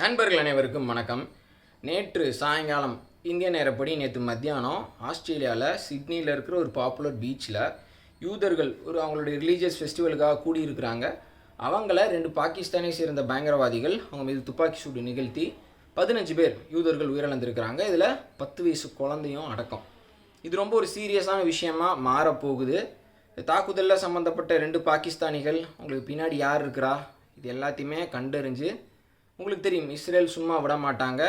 நண்பர்கள் அனைவருக்கும் வணக்கம். நேற்று சாயங்காலம் இந்திய நேரப்படி நேற்று மத்தியானம் ஆஸ்திரேலியாவில் சிட்னியில் இருக்கிற ஒரு பாப்புலர் பீச்சில் யூதர்கள் ஒரு அவங்களுடைய ரிலீஜியஸ் ஃபெஸ்டிவலுக்காக கூடியிருக்கிறாங்க. அவங்கள ரெண்டு பாகிஸ்தானை சேர்ந்த பயங்கரவாதிகள் அவங்க மீது துப்பாக்கி சூடு நிகழ்த்தி பதினஞ்சு பேர் யூதர்கள் உயிரிழந்திருக்கிறாங்க. இதில் பத்து வயசு குழந்தையும் அடக்கம். இது ரொம்ப ஒரு சீரியஸான விஷயமா மாறப்போகுது. தாக்குதலில் சம்மந்தப்பட்ட ரெண்டு பாகிஸ்தானிகள் உங்களுக்கு பின்னாடி யார் இருக்கிறா? இது எல்லாத்தையுமே கண்டறிஞ்சு உங்களுக்கு தெரியும் இஸ்ரேல் சும்மா விட மாட்டாங்க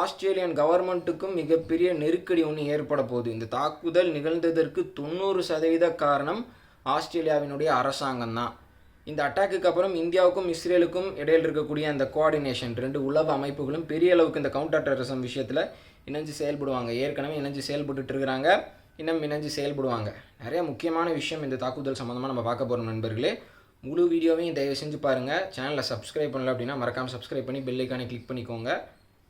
ஆஸ்திரேலியன் கவர்மெண்ட்டுக்கும் மிகப்பெரிய நெருக்கடி ஒன்று ஏற்பட போகுது. இந்த தாக்குதல் நிகழ்ந்ததற்கு தொண்ணூறு சதவீத காரணம் ஆஸ்திரேலியாவினுடைய அரசாங்கம் தான். இந்த அட்டாக்குக்கு அப்புறம் இந்தியாவுக்கும் இஸ்ரேலுக்கும் இடையில் இருக்கக்கூடிய அந்த கோஆர்டினேஷன் ரெண்டு உளவு அமைப்புகளும் பெரிய அளவுக்கு இந்த கவுண்டர் டெரரிசம் விஷயத்தில் இணைஞ்சு செயல்படுவாங்க. ஏற்கனவே இணைஞ்சு செயல்பட்டுட்டு இருக்கிறாங்க. இன்னும் இணைஞ்சு செயல்படுவாங்க. நிறைய முக்கியமான விஷயம் இந்த தாக்குதல் சம்மந்தமாக நம்ம பார்க்க போகிறோம் நண்பர்களே. முழு வீடியோவையும் தயவு செஞ்சு பாருங்கள் சேனலை சப்ஸ்கிரைப் பண்ணல அப்படின்னா மறக்காமல் சப்ஸ்கிரைப் பண்ணி பெல்லைக்கானே கிளிக் பண்ணிக்கோங்க.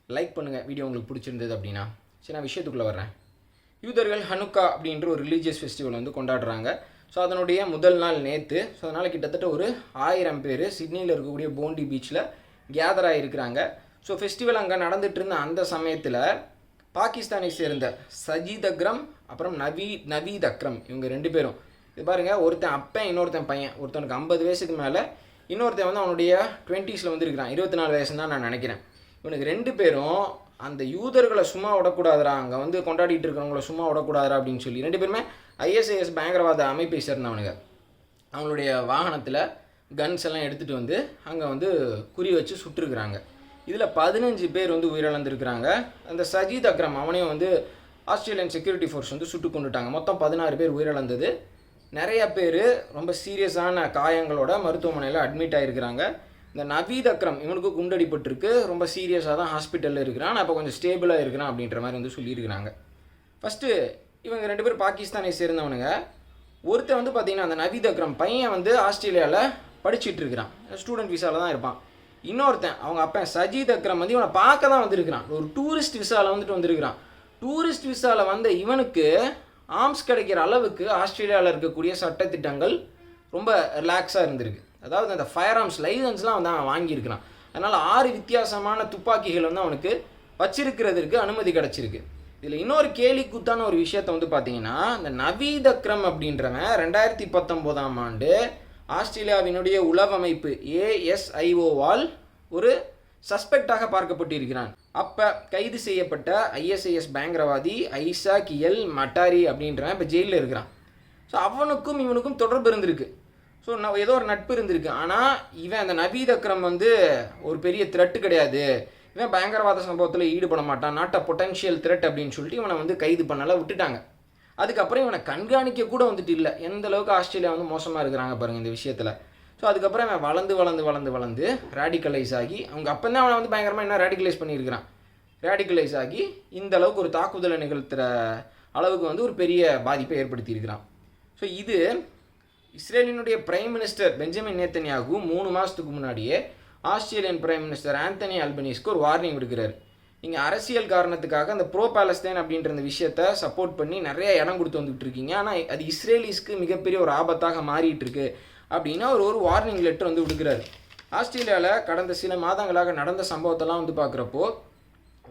லைக் பண்ணுங்கள் வீடியோ உங்களுக்கு பிடிச்சிருந்தது அப்படின்னா. சரி நான் விஷயத்துக்குள்ளே வர்றேன். யூதர்கள் ஹனுக்கா அப்படின்ற ஒரு ரிலீஜியஸ் ஃபெஸ்டிவல் வந்து கொண்டாடுறாங்க. ஸோ அதனுடைய முதல் நாள் நேற்று ஸோ அதனால் கிட்டத்தட்ட ஒரு ஆயிரம் பேர் சிட்னியில் இருக்கக்கூடிய போண்டி பீச்சில் கேதர் ஆகிருக்கிறாங்க ஸோ ஃபெஸ்டிவல் அங்கே நடந்துட்டு இருந்த அந்த சமயத்தில் பாகிஸ்தானை சேர்ந்த சஜீத் அக்ரம் அப்புறம் நவீ நவீத் அக்ரம் இவங்க ரெண்டு பேரும் இது பாருங்கள் ஒருத்தன் அப்பன் இன்னொருத்தன் பையன். ஒருத்தனுக்கு ஐம்பது வயசுக்கு மேலே இன்னொருத்தன் வந்து அவனுடைய டுவெண்ட்டீஸில் வந்து இருக்கிறான் இருபத்தி நாலு வயசுன்னு தான் நான் நினைக்கிறேன். இவனுக்கு ரெண்டு பேரும் அந்த யூதர்களை சும்மா விடக்கூடாதுரா அங்கே வந்து கொண்டாடிட்டு இருக்கிறவங்கள சும்மா விடக்கூடாதுடா அப்படின்னு சொல்லி ரெண்டு பேருமே ஐஎஸ்ஐஎஸ் பயங்கரவாத அமைப்பை சேர்ந்தவனுங்க. அவங்களுடைய வாகனத்தில் கன்ஸ் எல்லாம் எடுத்துகிட்டு வந்து அங்கே வந்து குறி வச்சு சுட்டிருக்கிறாங்க. இதில் பதினஞ்சு பேர் வந்து உயிரிழந்திருக்கிறாங்க. அந்த சஜீத் அக்ரம் அவனையும் வந்து ஆஸ்திரேலியன் செக்யூரிட்டி ஃபோர்ஸ் வந்து சுட்டு கொண்டுட்டாங்க. மொத்தம் பதினாறு பேர் உயிரிழந்தது. நிறைய பேர் ரொம்ப சீரியஸான காயங்களோட மருத்துவமனையில் அட்மிட் ஆகிருக்கிறாங்க இந்த நவீத் அக்ரம் இவனுக்கு குண்டடிப்பட்டிருக்கு ரொம்ப சீரியஸாக தான் ஹாஸ்பிட்டலில் இருக்கிறான். நான் இப்போ கொஞ்சம் ஸ்டேபிளாக இருக்கிறான் அப்படின்ற மாதிரி வந்து சொல்லியிருக்கிறாங்க. ஃபஸ்ட்டு இவங்க ரெண்டு பேரும் பாகிஸ்தானை சேர்ந்தவனுங்க. ஒருத்தன் வந்து பார்த்திங்கன்னா அந்த நவீத் அக்ரம் பையன் வந்து ஆஸ்திரேலியாவில் படிச்சுட்டு இருக்கிறான். ஸ்டூடெண்ட் விசாவில் தான் இருப்பான். இன்னொருத்தன் அவங்க அப்பன் சஜித் அக்ரம் வந்து இவனை பார்க்க தான் வந்திருக்கிறான். ஒரு டூரிஸ்ட் விசாவில் வந்துட்டு வந்திருக்கிறான். டூரிஸ்ட் விசாவில் வந்த இவனுக்கு ஆர்ம்ஸ் கிடைக்கிற அளவுக்கு ஆஸ்திரேலியாவில் இருக்கக்கூடிய சட்டத்திட்டங்கள் ரொம்ப ரிலாக்ஸாக இருந்திருக்கு. அதாவது அந்த ஃபயர் ஆர்ம்ஸ் லைசன்ஸ்லாம் வந்து அவன் வாங்கியிருக்கிறான். அதனால் ஆறு வித்தியாசமான துப்பாக்கிகள் வந்து அவனுக்கு வச்சிருக்கிறதுக்கு அனுமதி கிடச்சிருக்கு. இதில் இன்னொரு கேலி கூத்தான ஒரு விஷயத்தை வந்து பார்த்தீங்கன்னா இந்த நவீத் அக்ரம் அப்படின்றவன் ரெண்டாயிரத்தி பத்தொம்போதாம் ஆண்டு ஆஸ்திரேலியாவினுடைய உளவமைப்பு ஏஎஸ்ஐஓவால் ஒரு சஸ்பெக்டாக பார்க்கப்பட்டிருக்கிறான். அப்போ கைது செய்யப்பட்ட ஐஎஸ்ஐஎஸ் பயங்கரவாதி ஐசாக் எல் மட்டாரி அப்படின்றவன் இப்போ ஜெயிலில் இருக்கிறான். ஸோ அவனுக்கும் இவனுக்கும் தொடர்பு இருந்திருக்கு. ஸோ நான் ஏதோ ஒரு நட்பு இருந்திருக்கு. ஆனால் இவன் அந்த நவீத் அக்ரம் வந்து ஒரு பெரிய த்ரெட்டு கிடையாது. இவன் பயங்கரவாத சம்பவத்தில் ஈடுபட மாட்டான். நாட்டை பொட்டன்ஷியல் த்ரெட் அப்படின்னு சொல்லிட்டு இவனை வந்து கைது பண்ணலாம் விட்டுட்டாங்க. அதுக்கப்புறம் இவனை கண்காணிக்க கூட வந்துட்டு இல்லை. எந்த அளவுக்கு ஆஸ்திரேலியா வந்து மோசமாக இருக்கிறாங்க பாருங்கள் இந்த விஷயத்தில். ஸோ அதுக்கப்புறம் அவன் வளர்ந்து வளர்ந்து வளர்ந்து வளர்ந்து ரேடிக்கலைஸ் ஆகி அவங்க அப்போ தான் அவனை வந்து பயங்கரமாக என்ன ரேடிக்கலைஸ் பண்ணியிருக்கிறான். ரேடிக்கலைஸ் ஆகி இந்த அளவுக்கு ஒரு தாக்குதலை நிகழ்த்துற அளவுக்கு வந்து ஒரு பெரிய பாதிப்பை ஏற்படுத்தியிருக்கிறான். ஸோ இது இஸ்ரேலினுடைய பிரைம் மினிஸ்டர் பெஞ்சமின் நேத்தன்யாகு மூணு மாதத்துக்கு முன்னாடியே ஆஸ்திரேலியன் பிரைம் மினிஸ்டர் ஆந்தனி அல்பனீஸ்க்கு ஒரு வார்னிங் விடுக்கிறார். நீங்கள் அரசியல் காரணத்துக்காக அந்த ப்ரோ பாலஸ்தீன் அப்படின்ற அந்த விஷயத்த சப்போர்ட் பண்ணி நிறைய இடம் கொடுத்து வந்துட்டு இருக்கீங்க. ஆனால் அது இஸ்ரேலிஸ்க்கு மிகப்பெரிய ஒரு ஆபத்தாக மாறிட்டு இருக்கு. அப்படின்னா அவர் ஒரு வார்னிங் லெட்டர் வந்து விடுக்கிறாரு ஆஸ்திரேலியாவில் கடந்த சில மாதங்களாக நடந்த சம்பவத்தெல்லாம் வந்து பார்க்குறப்போ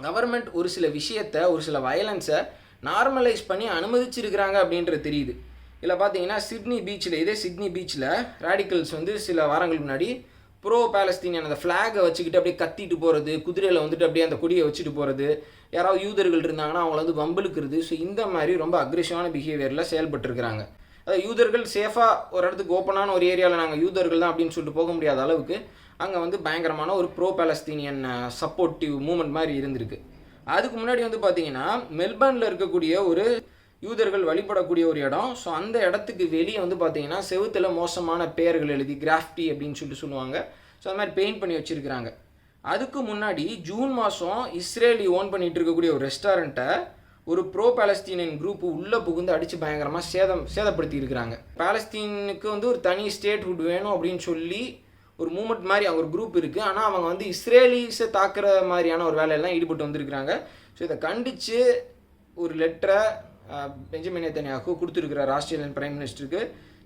கவர்மெண்ட் ஒரு சில விஷயத்தை ஒரு சில வயலன்ஸை நார்மலைஸ் பண்ணி அனுமதிச்சிருக்கிறாங்க அப்படின்றது தெரியுது. இதில் பார்த்தீங்கன்னா சிட்னி பீச்சில் இதே சிட்னி பீச்சில் ரேடிக்கல்ஸ் வந்து சில வாரங்களுக்கு முன்னாடி ப்ரோ பேலஸ்தீனியன் அந்த ஃப்ளாகை வச்சுக்கிட்டு அப்படியே கத்திட்டு போகிறது குதிரையில் வந்துட்டு அப்படியே அந்த கொடியை வச்சுட்டு போகிறது யாராவது யூதர்கள் இருந்தாங்கன்னா அவங்கள வந்து வம்பிழுக்கிறது. ஸோ இந்த மாதிரி ரொம்ப அக்ரெசிவான பிஹேவியரில் செயல்பட்டுருக்கிறாங்க. அதாவது யூதர்கள் சேஃபாக ஒரு இடத்துக்கு ஓப்பனான ஒரு ஏரியாவில் நாங்கள் யூதர்கள் தான் அப்படின்னு சொல்லிட்டு போக முடியாத அளவுக்கு அங்கே வந்து பயங்கரமான ஒரு ப்ரோ பாலஸ்தீனியன் சப்போர்ட்டிவ் மூமெண்ட் மாதிரி இருந்திருக்கு. அதுக்கு முன்னாடி வந்து பார்த்தீங்கன்னா மெல்பர்னில் இருக்கக்கூடிய ஒரு யூதர்கள் வழிபடக்கூடிய ஒரு இடம். ஸோ அந்த இடத்துக்கு வெளியே வந்து பார்த்தீங்கன்னா செவுத்தில் மோசமான பெயர்கள் எழுதி கிராஃப்டி அப்படின்னு சொல்லிட்டு சொல்லுவாங்க. ஸோ அது மாதிரி பெயிண்ட் பண்ணி வச்சுருக்கிறாங்க. அதுக்கு முன்னாடி ஜூன் மாதம் இஸ்ரேலி ஓன் பண்ணிகிட்டு இருக்கக்கூடிய ஒரு ரெஸ்டாரண்ட்டை ஒரு ப்ரோ பாலஸ்தீனியன் குரூப் உள்ளே புகுந்து அடித்து பயங்கரமாக சேதம் சேதப்படுத்தி இருக்கிறாங்க பாலஸ்தீனுக்கு வந்து ஒரு தனி ஸ்டேட்ஹுட் வேணும் அப்படின்னு சொல்லி ஒரு மூமெண்ட் மாதிரி அவங்க ஒரு குரூப் இருக்குது ஆனால் அவங்க வந்து இஸ்ரேலிஸை தாக்குற மாதிரியான ஒரு வேலையெல்லாம் ஈடுபட்டு வந்திருக்கிறாங்க. ஸோ இதை கண்டித்து ஒரு லெட்டரை பெஞ்சமின் தனியாக கொடுத்துருக்கிறார் ஆஸ்திரேலியன் பிரைம் மினிஸ்டருக்கு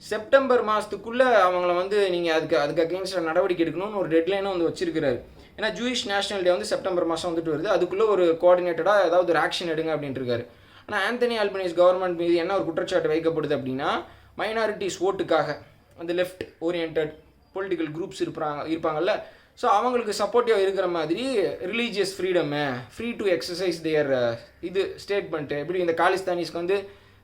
செப்டம்பர் மாதத்துக்குள்ளே அவங்கள வந்து நீங்கள் அதுக்கு அதுக்கு அகேன்ஸ்டாக நடவடிக்கை எடுக்கணும்னு ஒரு டெட்லைனும் வந்து வச்சிருக்கிறாரு. ஏன்னா ஜூயிஷ் நேஷனல் டே வந்து செப்டம்பர் மாதம் வந்துட்டு வருது. அதுக்குள்ளே ஒரு கோஆர்டினேட்டடாக ஏதாவது ஒரு ஆக்ஷன் எடுங்க அப்படின்ட்டு இருக்காரு. ஆனால் ஆந்தனி ஆல்பனீஸ் கவர்மெண்ட் மீது என்ன ஒரு குற்றச்சாட்டு வைக்கப்படுது அப்படின்னா மைனாரிட்டிஸ் ஓட்டுக்காக அந்த லெஃப்ட் ஓரியன்ட் பொலிட்டிக்கல் குரூப்ஸ் இருப்பாங்க இருப்பாங்கல்ல. ஸோ அவங்களுக்கு சப்போர்ட்டிவாக இருக்கிற மாதிரி religious freedom free to exercise their இது ஸ்டேட்மெண்ட்டு எப்படி இந்த காலிஸ்தானிஸ்க்கு வந்து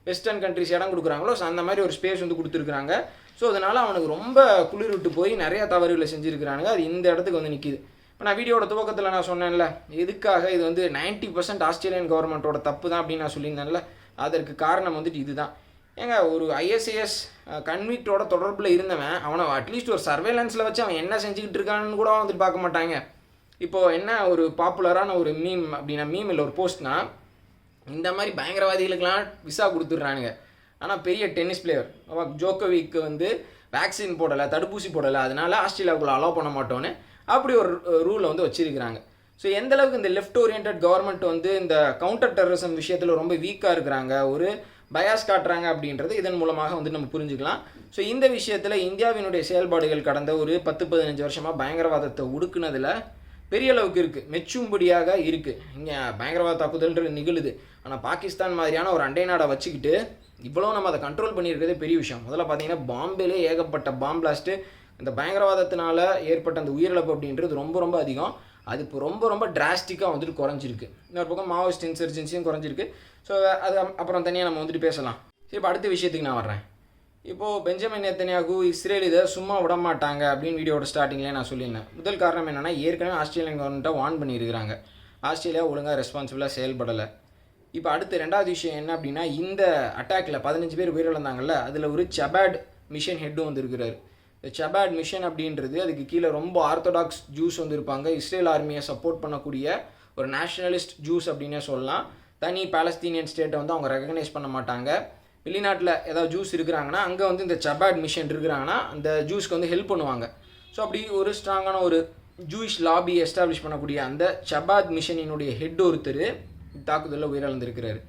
வெஸ்டர்ன் கண்ட்ரிஸ் இடம் கொடுக்குறாங்களோ ஸோ அந்த மாதிரி ஒரு ஸ்பேஸ் வந்து கொடுத்துருக்குறாங்க. ஸோ அதனால் அவனுக்கு ரொம்ப குளிர் விட்டு போய் நிறையா தவறுகளை செஞ்சுருக்கிறானுங்க. அது இந்த இடத்துக்கு வந்து நிற்கிது இப்போ நான் வீடியோட துவக்கத்தில் நான் சொன்னேன்ல எதுக்காக இது வந்து 90% பர்சன்ட் ஆஸ்திரேலியன் கவர்மெண்ட்டோட தப்பு தான் அப்படின்னு நான் சொல்லியிருந்தேன்ல அதற்கு காரணம் வந்துட்டு இதுதான். ஏங்க ஒரு ஐஎஸ்ஏஎஸ் கன்விக்டோட தொடர்பில் இருந்தவன் அவனை அட்லீஸ்ட் ஒரு சர்வேலன்ஸில் வச்சு அவன் என்ன செஞ்சுக்கிட்டு இருக்கான்னு கூட வந்துட்டு பார்க்க மாட்டாங்க. இப்போது என்ன ஒரு பாப்புலரான ஒரு மீம் அப்படின்னா மீம் இல்லை ஒரு போஸ்ட்னா இந்த மாதிரி பயங்கரவாதிகளுக்கெல்லாம் விசா கொடுத்துட்றானுங்க. ஆனால் பெரிய டென்னிஸ் பிளேயர் ஜோக்கோவிக்கு வந்து வேக்சின் போடலை தடுப்பூசி போடலை. அதனால ஆஸ்திரேலியாவுக்குள்ள அலோவ் பண்ண மாட்டோன்னு அப்படி ஒரு ரூலை வந்து வச்சுருக்கிறாங்க. ஸோ எந்தளவுக்கு இந்த லெஃப்ட் ஓரியன்ட் கவர்மெண்ட் வந்து இந்த கவுண்டர் டெரரிசம் விஷயத்தில் ரொம்ப வீக்காக இருக்கிறாங்க ஒரு பயாஸ் காட்டுறாங்க அப்படின்றது இதன் மூலமாக வந்து நம்ம புரிஞ்சுக்கலாம். ஸோ இந்த விஷயத்தில் இந்தியாவினுடைய செயல்பாடுகள் கடந்த ஒரு பத்து பதினஞ்சு வருஷமாக பயங்கரவாதத்தை ஒடுக்குனதில் பெரிய அளவுக்கு இருக்குது மெச்சும்படியாக இருக்குது இங்கே பயங்கரவாத தாக்குதல்ன்றது நிகழுது. ஆனால் பாகிஸ்தான் மாதிரியான ஒரு அண்டை நாடை வச்சுக்கிட்டு இவ்வளோ நம்ம அதை கண்ட்ரோல் பண்ணியிருக்கிறதே பெரிய விஷயம். முதல்ல பார்த்தீங்கன்னா பாம்பேலே ஏகப்பட்ட பாம் பிளாஸ்ட்டு இந்த பயங்கரவாதத்தினால ஏற்பட்ட அந்த உயிரிழப்பு அப்படின்றது ரொம்ப ரொம்ப அதிகம். அது இப்போ ரொம்ப ரொம்ப டிராஸ்டிக்காக வந்துட்டு குறைஞ்சிருக்கு. இன்னொரு பக்கம் மாவோயிஸ்ட் இன்சர்ஜென்சியும் குறைஞ்சிருக்கு. ஸோ அது அப்புறம் தனியாக நம்ம வந்துட்டு பேசலாம். சரி இப்போ அடுத்த விஷயத்துக்கு நான் வர்றேன். இப்போது பெஞ்சமின் நேத்தனியாகு இஸ்ரேல் இதை சும்மா விட மாட்டாங்க அப்படின்னு வீடியோட ஸ்டார்டிங்லேயே நான் சொல்லியிருந்தேன். முதல் காரணம் என்னென்னா ஏற்கனவே ஆஸ்திரேலியன் கவர்மெண்ட்டை வார்ன் பண்ணியிருக்கிறாங்க. ஆஸ்திரேலியா ஒழுங்காக ரெஸ்பான்சிபிளாக செயல்படலை. இப்போ அடுத்து ரெண்டாவது விஷயம் என்ன அப்படின்னா இந்த அட்டாக்ல பதினஞ்சு பேர் உயிரிழந்தாங்கல்ல அதில் ஒரு சபாட் மிஷன் ஹெட்டும் வந்திருக்கிறார். இந்த சபாட் மிஷன் அப்படின்றது அதுக்கு கீழே ரொம்ப ஆர்த்தடாக்ஸ் ஜூஸ் வந்திருப்பாங்க. இஸ்ரேல் ஆர்மியை சப்போர்ட் பண்ணக்கூடிய ஒரு நேஷனலிஸ்ட் ஜூஸ் அப்படின்னே சொல்லலாம். தனி பாலஸ்தீனியன் ஸ்டேட்டை வந்து அவங்க ரெகக்னைஸ் பண்ண மாட்டாங்க. வெளிநாட்டில் ஏதாவது ஜூஸ் இருக்கிறாங்கன்னா அங்கே வந்து இந்த சபாட் மிஷன் இருக்கிறாங்கன்னா அந்த ஜூஸ்க்கு வந்து ஹெல்ப் பண்ணுவாங்க. ஸோ அப்படி ஒரு ஸ்ட்ராங்கான ஒரு ஜூயிஷ் லாபி எஸ்டாப்ளிஷ் பண்ணக்கூடிய அந்த சபாத் மிஷனினுடைய ஹெட் ஒருத்தர் தாக்குதலில் உயிரிழந்திருக்கிறாரு.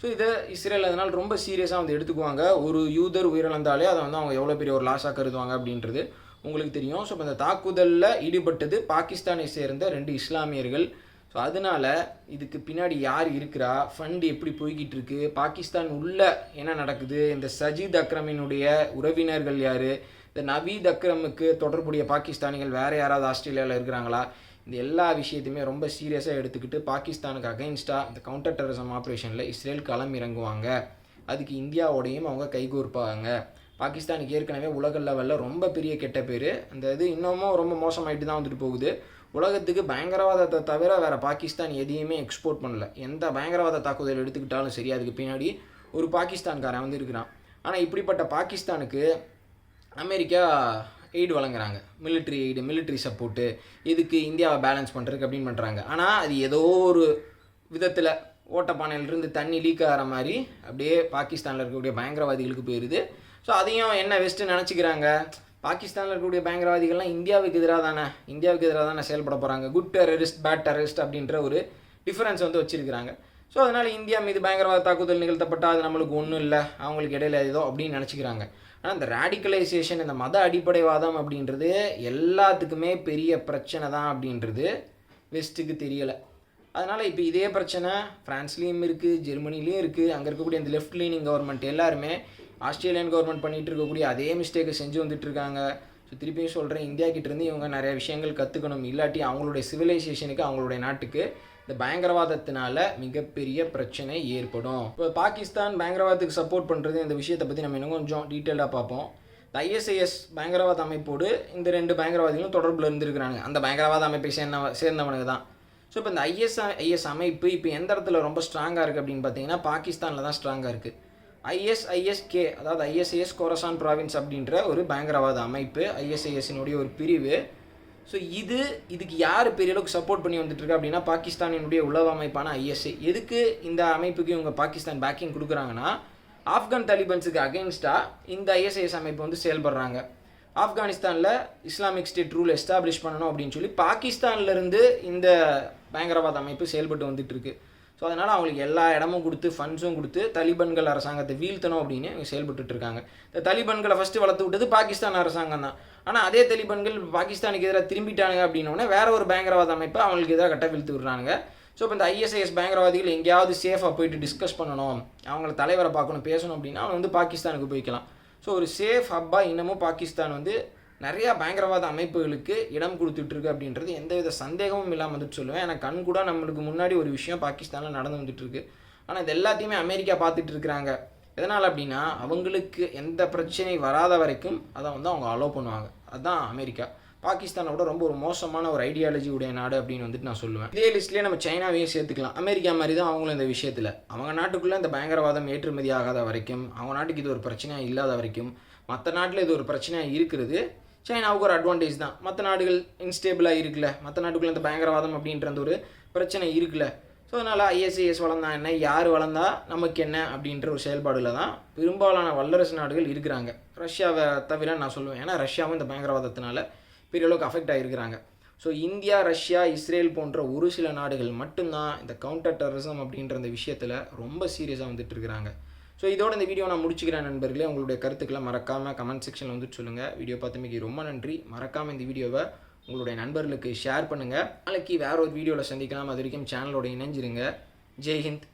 ஸோ இதை இஸ்ரேல் அதனால் ரொம்ப சீரியஸாக வந்து எடுத்துக்குவாங்க. ஒரு யூதர் உயிரிழந்தாலே அதை வந்து அவங்க எவ்வளோ பெரிய ஒரு லாஸாக கருதுவாங்க அப்படின்றது உங்களுக்கு தெரியும். ஸோ இந்த தாக்குதலில் ஈடுபட்டது பாகிஸ்தானை சேர்ந்த ரெண்டு இஸ்லாமியர்கள். ஸோ அதனால இதுக்கு பின்னாடி யார் இருக்கிறா? ஃபண்ட் எப்படி போய்கிட்டு இருக்கு பாகிஸ்தான் உள்ள என்ன நடக்குது? இந்த சஜித் அக்ரமினுடைய உறவினர்கள் யார்? இந்த நவீத் அக்ரமுக்கு தொடர்புடைய பாகிஸ்தானிகள் வேறு யாராவது ஆஸ்திரேலியாவில் இருக்கிறாங்களா? இந்த எல்லா விஷயத்தையுமே ரொம்ப சீரியஸாக எடுத்துக்கிட்டு பாகிஸ்தானுக்கு அகைன்ஸ்டாக இந்த கவுண்டர் டெரரிசம் ஆப்ரேஷனில் இஸ்ரேல் களம் இறங்குவாங்க. அதுக்கு இந்தியாவோடையும் அவங்க கைகோர்ப்பாங்க. பாகிஸ்தானுக்கு ஏற்கனவே உலக லெவலில் ரொம்ப பெரிய கெட்ட பேர். அந்த இது இன்னமும் ரொம்ப மோசமாயிட்டு தான் வந்துட்டு போகுது. உலகத்துக்கு பயங்கரவாதத்தை தவிர வேறு பாகிஸ்தான் எதையுமே எக்ஸ்போர்ட் பண்ணல. எந்த பயங்கரவாத தாக்குதல் எடுத்துக்கிட்டாலும் சரி அதுக்கு பின்னாடி ஒரு பாகிஸ்தான்காரன் வந்து இருக்கிறான். ஆனால் இப்படிப்பட்ட பாகிஸ்தானுக்கு அமெரிக்கா எய்டு வழங்குறாங்க. மிலிட்ரி எய்டு மிலிட்ரி சப்போர்ட்டு இதுக்கு இந்தியாவை பேலன்ஸ் பண்ணுறதுக்கு அப்படின்னு பண்ணுறாங்க ஆனால் அது ஏதோ ஒரு விதத்தில் ஓட்டப்பானையிலிருந்து தண்ணி லீக் ஆகிற மாதிரி அப்படியே பாகிஸ்தானில் இருக்கக்கூடிய பயங்கரவாதிகளுக்கு போயிடுது ஸோ அதையும் என்ன வெஸ்ட்டு நினச்சிக்கிறாங்க? பாகிஸ்தானில் இருக்கக்கூடிய பயங்கரவாதிகள்லாம் இந்தியாவுக்கு எதிராக தானே இந்தியாவுக்கு எதிராக தானே செயல்பட போகிறாங்க குட் டெரரிஸ்ட் பேட் டெரரிஸ்ட் அப்படின்ற ஒரு டிஃபரன்ஸ் வந்து வச்சுருக்கிறாங்க. ஸோ அதனால் இந்தியா மீது பயங்கரவாத தாக்குதல் நிகழ்த்தப்பட்டால் அது நம்மளுக்கு ஒன்றும் இல்லை அவங்களுக்கு இடையில ஏதோ அப்படின்னு நினச்சிக்கிறாங்க. ஆனால் இந்த ரேடிக்கலைசேஷன் இந்த மத அடிப்படைவாதம் அப்படின்றது எல்லாத்துக்குமே பெரிய பிரச்சனை தான் அப்படின்றது வெஸ்ட்டுக்கு தெரியலை. அதனால் இப்போ இதே பிரச்சனை ஃப்ரான்ஸ்லேயும் இருக்குது ஜெர்மனிலையும் இருக்குது அங்கே இருக்கக்கூடிய இந்த லெஃப்ட் லீனிங் கவர்மெண்ட் எல்லாருமே ஆஸ்திரேலியன் கவர்மெண்ட் பண்ணிகிட்டு இருக்கக்கூடிய அதே மிஸ்டேக்கை செஞ்சு வந்துட்டு இருக்காங்க ஸோ திருப்பியும் சொல்கிறேன் இந்தியா கிட்டேருந்து இவங்க நிறைய விஷயங்கள் கற்றுக்கணும் இல்லாட்டி அவங்களுடைய சிவிலைசேஷனுக்கு அவங்களுடைய நாட்டுக்கு இந்த பயங்கரவாதத்தினால மிகப்பெரிய பிரச்சனை ஏற்படும். இப்போ பாகிஸ்தான் பயங்கரவாதத்துக்கு சப்போர்ட் பண்ணுறது இந்த விஷயத்தை பற்றி நம்ம இன்னும் கொஞ்சம் டீட்டெயிலாக பார்ப்போம். இந்த ஐஎஸ்ஐஎஸ் பயங்கரவாத அமைப்போடு இந்த ரெண்டு பயங்கரவாதிகளும் தொடர்பில் இருந்திருக்கிறாங்க அந்த பயங்கரவாத அமைப்பை சேர்ந்த சேர்ந்தவனுக்கு தான். ஸோ இப்போ இந்த ஐஎஸ்ஐஎஸ் அமைப்பு இப்போ எந்த இடத்துல ரொம்ப ஸ்ட்ராங்காக இருக்குது அப்படின்னு பார்த்தீங்கன்னா பாகிஸ்தானில் தான் ஸ்ட்ராங்காக இருக்குது ஐஎஸ்ஐஎஸ்கே அதாவது ஐஎஸ்ஐஎஸ் கோரசான் ப்ராவின்ஸ் அப்படின்ற ஒரு பயங்கரவாத அமைப்பு ஐஎஸ்ஐஎஸ்னுடைய ஒரு பிரிவு. ஸோ இது இதுக்கு யார் பெரிய அளவுக்கு சப்போர்ட் பண்ணி வந்துட்டுருக்கு அப்படின்னா பாகிஸ்தானினுடைய உளவு அமைப்பான ஐஎஸ்ஐ எதுக்கு இந்த அமைப்புக்கு இவங்க பாகிஸ்தான் பேக்கிங் கொடுக்குறாங்கன்னா ஆப்கான் தாலிபன்ஸுக்கு அகெயின்ஸ்டாக இந்த ஐஎஸ்ஐஎஸ் அமைப்பு வந்து செயல்படுறாங்க. ஆப்கானிஸ்தானில் இஸ்லாமிக் ஸ்டேட் ரூல் எஸ்டாப்ளிஷ் பண்ணணும் அப்படின்னு சொல்லி பாகிஸ்தான்லேருந்து இந்த பயங்கரவாத அமைப்பு செயல்பட்டு வந்துட்டுருக்கு. ஸோ அதனால் அவங்களுக்கு எல்லா இடமும் கொடுத்து ஃபண்ட்ஸும் கொடுத்து தலிபன்கள் அரசாங்கத்தை வீழ்த்தணும் அப்படின்னு இவங்க செயல்பட்டு இருக்காங்க. இந்த தலிபன்களை ஃபஸ்ட்டு வளர்த்து விட்டது பாகிஸ்தான் அரசாங்கம் தான். ஆனால் அதே தலிபன்கள் பாகிஸ்தானுக்கு எதிராக திரும்பிட்டானுங்க அப்படின்னோடனே வேற ஒரு பயங்கரவாத அமைப்பை அவங்களுக்கு எதிராக கட்ட வீழ்த்து விடுறாங்க ஸோ இப்போ இந்த ஐஎஸ்ஐஎஸ் பயங்கரவாதிகள் எங்கேயாவது சேஃபாக போயிட்டு டிஸ்கஸ் பண்ணணும். அவங்கள தலைவரை பார்க்கணும் பேசணும் அப்படின்னா அவங்க வந்து பாகிஸ்தானுக்கு போய்க்கலாம். ஸோ ஒரு சேஃப் ஹப்பாக இன்னமும் பாகிஸ்தான் வந்து நிறையா பயங்கரவாத அமைப்புகளுக்கு இடம் கொடுத்துட்ருக்கு அப்படின்றது எந்தவித சந்தேகமும் இல்லாமல் வந்துட்டு சொல்லுவேன். ஏன்னா கண் கூட நம்மளுக்கு முன்னாடி ஒரு விஷயம் பாகிஸ்தானில் நடந்து வந்துட்டுருக்கு ஆனால் இது எல்லாத்தையுமே அமெரிக்கா பார்த்துட்டு இருக்கிறாங்க எதனால் அப்படின்னா அவங்களுக்கு எந்த பிரச்சனை வராத வரைக்கும் அதை வந்து அவங்க அலோவ் பண்ணுவாங்க. அதுதான் அமெரிக்கா. பாகிஸ்தானை விட ரொம்ப ஒரு மோசமான ஒரு ஐடியாலஜி உடைய நாடு அப்படின்னு வந்துட்டு நான் சொல்லுவேன். இதே லிஸ்ட்லேயே நம்ம சைனாவையும் சேர்த்துக்கலாம். அமெரிக்கா மாதிரி தான் அவங்களும் இந்த விஷயத்தில். அவங்க நாட்டுக்குள்ளே இந்த பயங்கரவாதம் ஏற்றுமதி ஆகாத வரைக்கும் அவங்க நாட்டுக்கு இது ஒரு பிரச்சனையாக இல்லாத வரைக்கும் மற்ற நாட்டில் இது ஒரு பிரச்சனையாக இருக்கிறது சைனாவுக்கு ஒரு அட்வான்டேஜ் தான். மற்ற நாடுகள் இன்ஸ்டேபிளாக இருக்குல்ல. மற்ற நாட்டுக்குள்ளே இந்த பயங்கரவாதம் அப்படின்ற அந்த ஒரு பிரச்சனை இருக்குல்ல. ஸோ அதனால் ஐஎஸ்ஐஎஸ் வளர்ந்தா என்ன? யார் வளர்ந்தா நமக்கு என்ன? அப்படின்ற ஒரு செயல்பாடில் தான் பெரும்பாலான வல்லரசு நாடுகள் இருக்கிறாங்க. ரஷ்யாவை தவிர நான் சொல்லுவேன். ஏன்னா ரஷ்யாவும் இந்த பயங்கரவாதத்தினால பெரிய அளவுக்கு அஃபெக்ட் ஆகிருக்கிறாங்க ஸோ இந்தியா ரஷ்யா இஸ்ரேல் போன்ற ஒரு சில நாடுகள் மட்டும்தான் இந்த கவுண்டர் டெரரிசம் அப்படின்ற அந்த விஷயத்தில் ரொம்ப சீரியஸாக வந்துட்டு இருக்கிறாங்க. ஸோ இதோட இந்த வீடியோ நான் முடிச்சுக்கிறேன் நண்பர்களே. உங்களுடைய கருத்துக்களை மறக்காமல் கமெண்ட் செக்ஷனில் வந்துட்டு சொல்லுங்கள் வீடியோ பார்த்தமைக்கு ரொம்ப நன்றி. மறக்காமல் இந்த வீடியோவை உங்களுடைய நண்பர்களுக்கு ஷேர் பண்ணுங்கள் நாளைக்கு வேற ஒரு வீடியோவில் சந்திக்கலாம். அது வரைக்கும் சேனலோட இணைஞ்சிருங்க. ஜெய்ஹிந்த்